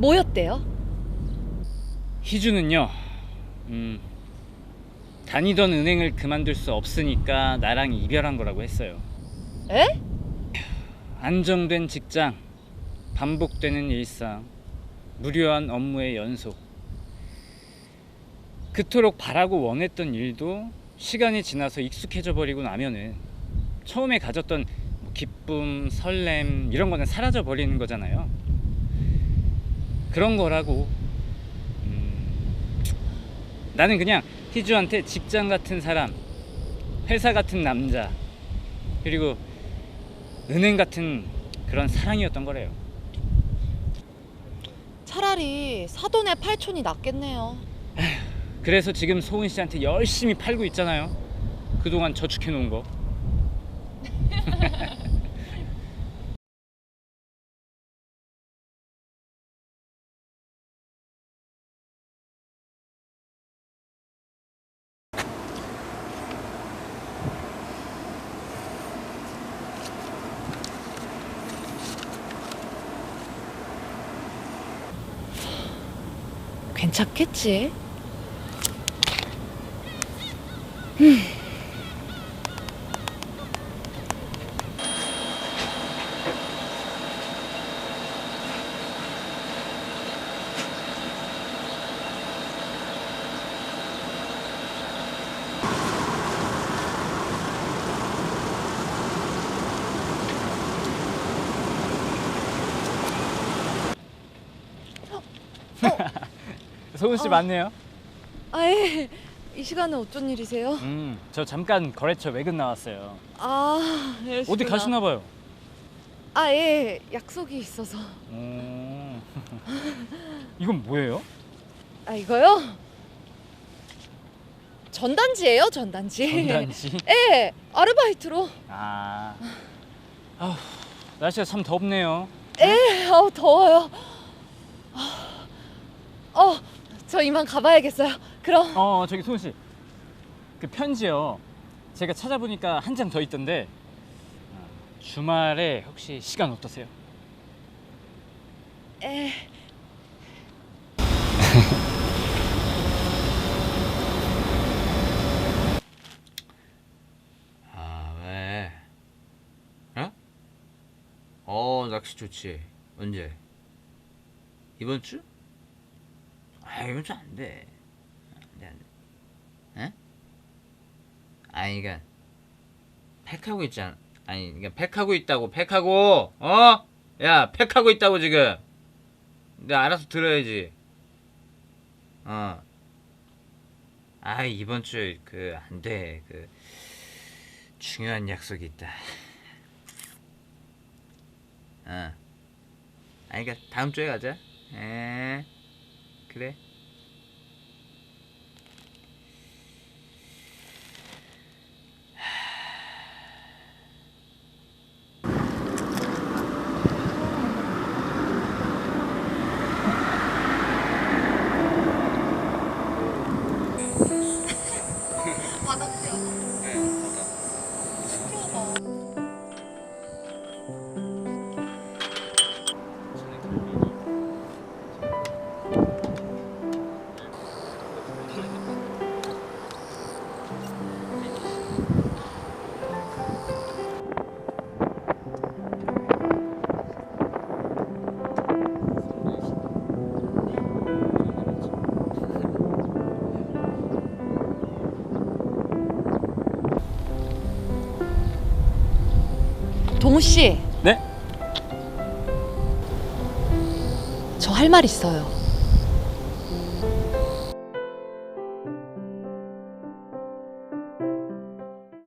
뭐였대요? 희주는요, 음, 다니던 은행을 그만둘 수 없으니까 나랑 이별한 거라고 했어요. 에? 안정된 직장, 반복되는 일상, 무료한 업무의 연속. 그토록 바라고 원했던 일도 시간이 지나서 익숙해져 버리고 나면은 처음에 가졌던 뭐 기쁨, 설렘 이런 거는 사라져 버리는 거잖아요. 그런 거라고. 음, 나는 그냥 희주한테 직장 같은 사람, 회사 같은 남자, 그리고 은행 같은 그런 사랑이었던 거래요. 차라리 사돈의 팔촌이 낫겠네요. 그래서 지금 소은 씨한테 열심히 팔고 있잖아요. 그동안 저축해 놓은 거. 괜찮겠지? 소은 씨 어. 맞네요. 아예 이 시간에 어쩐 일이세요? 음, 저 잠깐 거래처 외근 나왔어요. 아 어디 가시나 봐요. 아예 약속이 있어서. 오. 이건 뭐예요? 아 이거요? 전단지예요 전단지. 전단지. 예 아르바이트로. 아. 아우, 날씨가 참 덥네요. 예 아우 더워요. 아, 어 저 이만 가봐야겠어요. 그럼 어, 저기 소은 씨. 그 편지요. 제가 찾아보니까 한 장 더 있던데. 어, 주말에 혹시 시간 어떠세요? 에 아, 왜? 어? 어, 낚시 좋지. 언제? 이번 주? 아, 이번 주안 돼. 안 돼, 안 돼. 에? 아니, 그니까, 팩하고 있잖아. 아니, 그니까, 팩하고 있다고, 팩하고! 어? 야, 팩하고 있다고, 지금! 내가 알아서 들어야지. 어. 아, 이번 주, 그, 안 돼. 그, 중요한 약속이 있다. 어. 아니, 그니까, 다음 주에 가자. 에, 그래. 동우 씨. 네? 저 할 말 있어요.